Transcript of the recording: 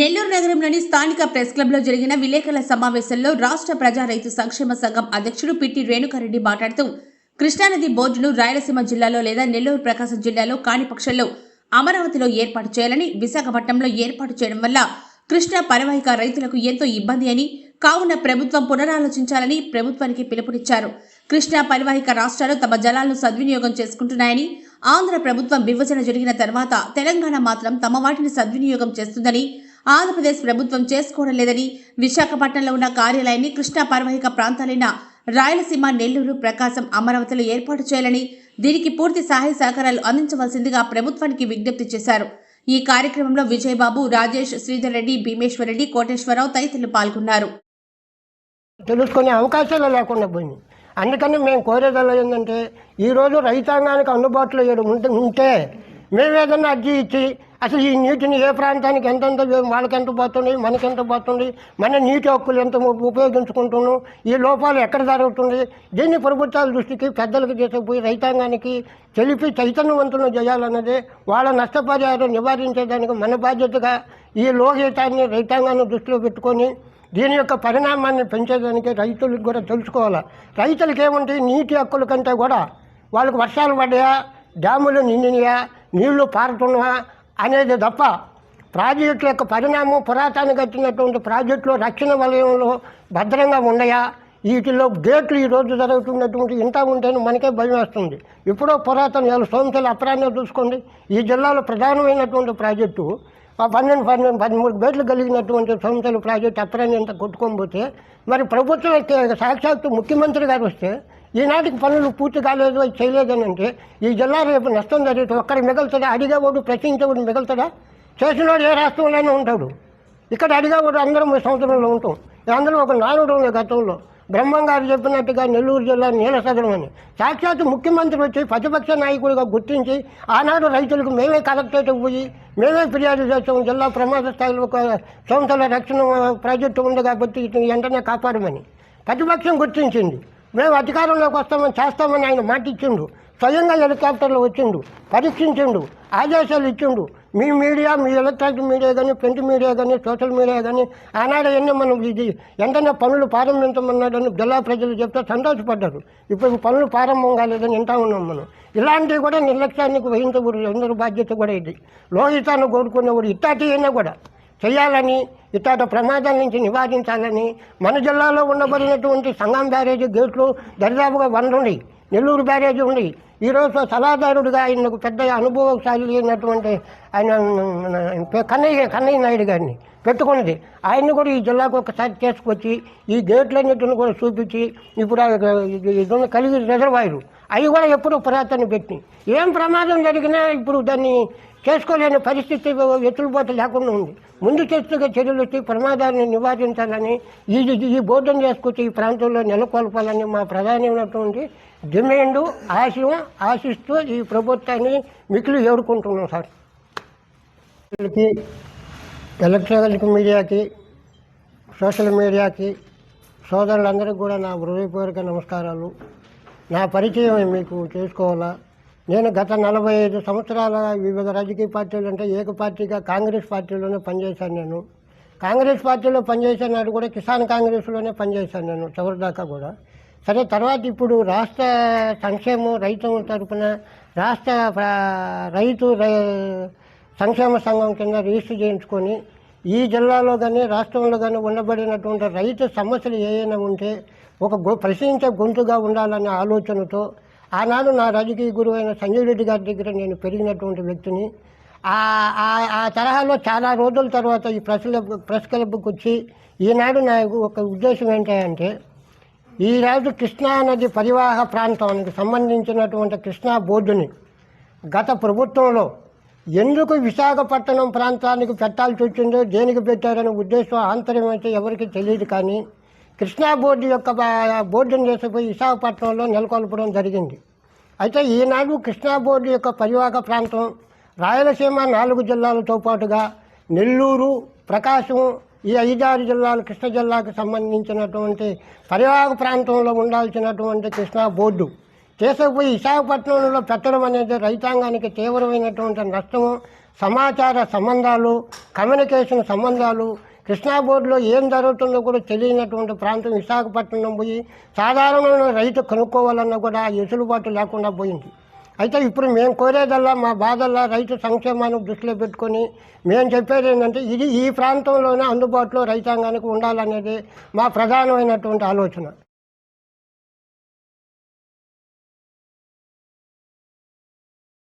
నెల్లూరు నగరంలోని స్థానిక ప్రెస్ క్లబ్లో జరిగిన విలేకరుల సమావేశంలో రాష్ట్ర ప్రజా రైతు సంక్షేమ సంఘం అధ్యక్షుడు పిట్టి రేణుకారెడ్డి మాట్లాడుతూ కృష్ణానది బోర్డును రాయలసీమ జిల్లాలో లేదా నెల్లూరు ప్రకాశం జిల్లాలో కాని పక్షంలో అమరావతిలో ఏర్పాటు చేయాలని విశాఖపట్నంలో ఏర్పాటు చేయడం వల్ల కృష్ణా పరవాహిక రైతులకు ఎంతో ఇబ్బంది అని కావున ప్రభుత్వం పునరాలోచించాలని ప్రభుత్వానికి పిలుపునిచ్చారు. కృష్ణా పరివాహిక రాష్ట్రాలు తమ జలాలను సద్వినియోగం చేసుకుంటున్నాయని ఆంధ్ర ప్రభుత్వం విభజన జరిగిన తర్వాత తెలంగాణ మాత్రం తమ వాటిని సద్వినియోగం చేస్తుందని ఆంధ్రప్రదేశ్ ప్రభుత్వం చేసుకోవడం లేదని విశాఖపట్నంలో ఉన్న కార్యాలయాన్ని కృష్ణా పరివాహిక ప్రాంతాలైన రాయలసీమ నెల్లూరు ప్రకాశం అమరావతిలో ఏర్పాటు చేయాలని దీనికి పూర్తి సహాయ సహకారాలు అందించవలసిందిగా ప్రభుత్వానికి విజ్ఞప్తి చేశారు. ఈ కార్యక్రమంలో విజయబాబు రాజేష్ శ్రీధర్ రెడ్డి భీమేశ్వర్ రెడ్డి కోటేశ్వరరావు తదితరులు పాల్గొన్నారు. తెలుసుకునే అవకాశాలు లేకుండా పోయింది అందుకని మేము కోరేదల్లా ఏంటంటే ఈరోజు రైతాంగానికి అందుబాటులో ఏడు ఉంటే ఉంటే మేము ఏదైనా అర్జీ ఇచ్చి అసలు ఈ నీటిని ఏ ప్రాంతానికి ఎంతెంత వాళ్ళకి ఎంత పోతుంది మనకెంత పోతుంది మన నీటి హక్కులు ఎంత ఉపయోగించుకుంటున్నాం ఈ లోపాలు ఎక్కడ జరుగుతుంది దీన్ని ప్రభుత్వాల దృష్టికి పెద్దలకు తీసుకుపోయి రైతాంగానికి తెలిపి చైతన్యవంతులను చేయాలన్నదే వాళ్ళ నష్టపరిహారం నివారించేదానికి మన బాధ్యతగా ఈ లోహితాన్ని రైతాంగాన్ని దృష్టిలో పెట్టుకొని దీని యొక్క పరిణామాన్ని పెంచేదానికి రైతులకు కూడా తెలుసుకోవాలి. రైతులకు ఏముంటాయి నీటి హక్కుల కంటే కూడా వాళ్ళకి వర్షాలు పడ్డాయా? డ్యాములు నిండినయా? నీళ్ళు పారుతున్నాయా? అనేది తప్ప ప్రాజెక్టు యొక్క పరిణామం పురాతన కట్టినటువంటి ప్రాజెక్టులు రక్షణ వలయంలో భద్రంగా ఉన్నాయా? వీటిలో గేట్లు ఈ రోజు జరుగుతున్నటువంటి ఇంత ఉంటేనే మనకే భయం వేస్తుంది. ఎప్పుడో పురాతన ఏళ్ళు సోమశల అప్రాన్ని చూసుకోండి. ఈ జిల్లాలో ప్రధానమైనటువంటి ప్రాజెక్టు ఆ పన్నెండు పన్నెండు పదమూడు బేట్లు కలిగినటువంటి సంస్థలు ప్రాజెక్టు అప్రాన్ని ఎంత కొట్టుకొని పోతే మరి ప్రభుత్వం అయితే సాక్షాత్తు ముఖ్యమంత్రి గారు వస్తే ఈనాటికి పనులు పూర్తి కాలేదు అది చేయలేదని అంటే ఈ జిల్లా రేపు నష్టం జరిగితే ఒక్కరికి మిగులుతుందా? అడిగేవాడు ప్రశ్నించేవాడు మిగులుతుందా? చేసినవాడు ఏ రాష్ట్రంలోనే ఉంటాడు. ఇక్కడ అడిగేవాడు అందరం సంవత్సరంలో ఉంటాం. అందరూ ఒక నాలుగు గతంలో. బ్రహ్మంగారు చెప్పినట్టుగా నెల్లూరు జిల్లా నీల సదనం అని సాక్షాత్ ముఖ్యమంత్రి వచ్చి ప్రతిపక్ష నాయకుడిగా గుర్తించి ఆనాడు రైతులకు మేమే కలెక్టరేట్ పోయి మేమే ఫిర్యాదు చేస్తాం. జిల్లా ప్రమాద స్థాయిలో ఒక సంస్థల రక్షణ ప్రాజెక్టు ఉంది కాబట్టి వెంటనే కాపాడమని. ప్రతిపక్షం గుర్తించింది. మేము అధికారంలోకి వస్తామని చేస్తామని ఆయన మాట ఇచ్చిండు స్వయంగా హెలికాప్టర్లో వచ్చిండు పరీక్షించిండు ఆదేశాలు ఇచ్చిండు. మీ మీడియా మీ ఎలక్ట్రానిక్ మీడియా కానీ ప్రింట్ మీడియా కానీ సోషల్ మీడియా కానీ ఆనాడు ఎన్ని మనం ఇది ఎంతనే పనులు ప్రారంభించమన్నాడని జిల్లా ప్రజలు చెప్తే సంతోషపడ్డారు. ఇప్పుడు పనులు ప్రారంభం కాలేదని వింటా ఉన్నాం మనం. ఇలాంటివి కూడా నిర్లక్ష్యానికి వహించకూడదు. అందరూ బాధ్యత కూడా ఇది. లోహితాన్ని కోరుకునేవాడు ఇట్టాటి అయినా కూడా చేయాలని ఇతర ప్రమాదాల నుంచి నివారించాలని మన జిల్లాలో ఉండబడినటువంటి సంగం బ్యారేజ్ గేట్లు దరిదాపుగా వంద ఉన్నాయి. నెల్లూరు బ్యారేజ్ ఉన్నాయి ఈరోజు సలహాదారుడిగా ఆయనకు పెద్ద అనుభవశాలి అయినటువంటి ఆయన కన్నయ్య కన్నయ్య నాయుడు గారిని పెట్టుకున్నది. ఆయన్ని కూడా ఈ జిల్లాకు ఒకసారి తీసుకొచ్చి ఈ గేట్లన్నింటిని కూడా చూపించి ఇప్పుడు ఇది కలిగి రిజర్వాయరు. అవి కూడా ఎప్పుడు పురాతన పెట్టి ఏం ప్రమాదం జరిగినా ఇప్పుడు దాన్ని చేసుకోలేని పరిస్థితి ఎత్తులుబాటు లేకుండా ఉంది. ముందు చేస్తుగా చర్యలు వచ్చి ప్రమాదాన్ని నివారించాలని ఈ ఈ బోర్డును చేసుకొచ్చి ఈ ప్రాంతంలో నెలకొల్పాలని మా ప్రధానమైనటువంటి డిమాండ్ ఆశయం ఆశిస్తూ ఈ ప్రభుత్వాన్ని మిక్కులు ఏడుకుంటున్నాం సార్. వీళ్ళకి ఎలక్ట్రానిక్ మీడియాకి సోషల్ మీడియాకి సోదరులందరికీ కూడా నా హృదయపూర్వక నమస్కారాలు. నా పరిచయం మీకు చేసుకోవాలా? నేను గత నలభై ఐదు సంవత్సరాల వివిధ రాజకీయ పార్టీలు అంటే ఏక పార్టీగా కాంగ్రెస్ పార్టీలోనే పనిచేశాను నేను. కాంగ్రెస్ పార్టీలో పనిచేసే నాడు కూడా కిసాన్ కాంగ్రెస్లోనే పనిచేశాను నేను చివరిదాకా కూడా. సరే తర్వాత ఇప్పుడు రాష్ట్ర సంక్షేమం రైతు తరఫున రాష్ట్ర రైతు రై- సంక్షేమ సంఘం కింద రిజిస్టర్ చేయించుకొని ఈ జిల్లాలో కానీ రాష్ట్రంలో కానీ ఉండబడినటువంటి రైతు సమస్యలు ఏమైనా ఉంటే ఒక గొ ప్రశ్నించే గొంతుగా ఉండాలనే ఆలోచనతో ఆనాడు నా రాజకీయ గురువు అయిన సంజయ్ రెడ్డి గారి దగ్గర నేను పెరిగినటువంటి వ్యక్తిని. ఆ- తరహాలో చాలా రోజుల తర్వాత ఈ ప్రెస్ క్లబ్ ప్రెస్ క్లబ్కి వచ్చి ఈనాడు నాకు ఒక ఉద్దేశం ఏంటంటే ఈరోజు కృష్ణా నది పరివాహ ప్రాంతానికి సంబంధించినటువంటి కృష్ణా బోర్డుని గత ప్రభుత్వంలో ఎందుకు విశాఖపట్నం ప్రాంతానికి పెట్టాల్సి వచ్చిందో దేనికి పెట్టారనే ఉద్దేశం ఆంతర్యం అయితే ఎవరికి తెలియదు కానీ కృష్ణా బోర్డు యొక్క బోర్డును చేసిపోయి విశాఖపట్నంలో నెలకొల్పడం జరిగింది. అయితే ఈనాడు కృష్ణా బోర్డు యొక్క పరివాహక ప్రాంతం రాయలసీమ నాలుగు జిల్లాలతో పాటుగా నెల్లూరు ప్రకాశం ఈ ఐదారు జిల్లాలు కృష్ణ జిల్లాకు సంబంధించినటువంటి పరివాహక ప్రాంతంలో ఉండాల్సినటువంటి కృష్ణా బోర్డు. చేసకపోయి విశాఖపట్నంలో పెట్టడం అనేది రైతాంగానికి తీవ్రమైనటువంటి నష్టము సమాచార సంబంధాలు కమ్యూనికేషన్ సంబంధాలు కృష్ణా బోర్డులో ఏం జరుగుతుందో కూడా తెలియనటువంటి ప్రాంతం విశాఖపట్నం పోయి సాధారణమైన రైతు కనుక్కోవాలన్నా కూడా ఎసులుబాటు లేకుండా పోయింది. అయితే ఇప్పుడు మేము కోరేదల్లా మా బాధల్లా రైతు సంక్షేమాన్ని దృష్టిలో పెట్టుకొని మేము చెప్పేది ఏంటంటే ఇది ఈ ప్రాంతంలోనే అందుబాటులో రైతాంగానికి ఉండాలనేది మా ప్రధానమైనటువంటి ఆలోచన.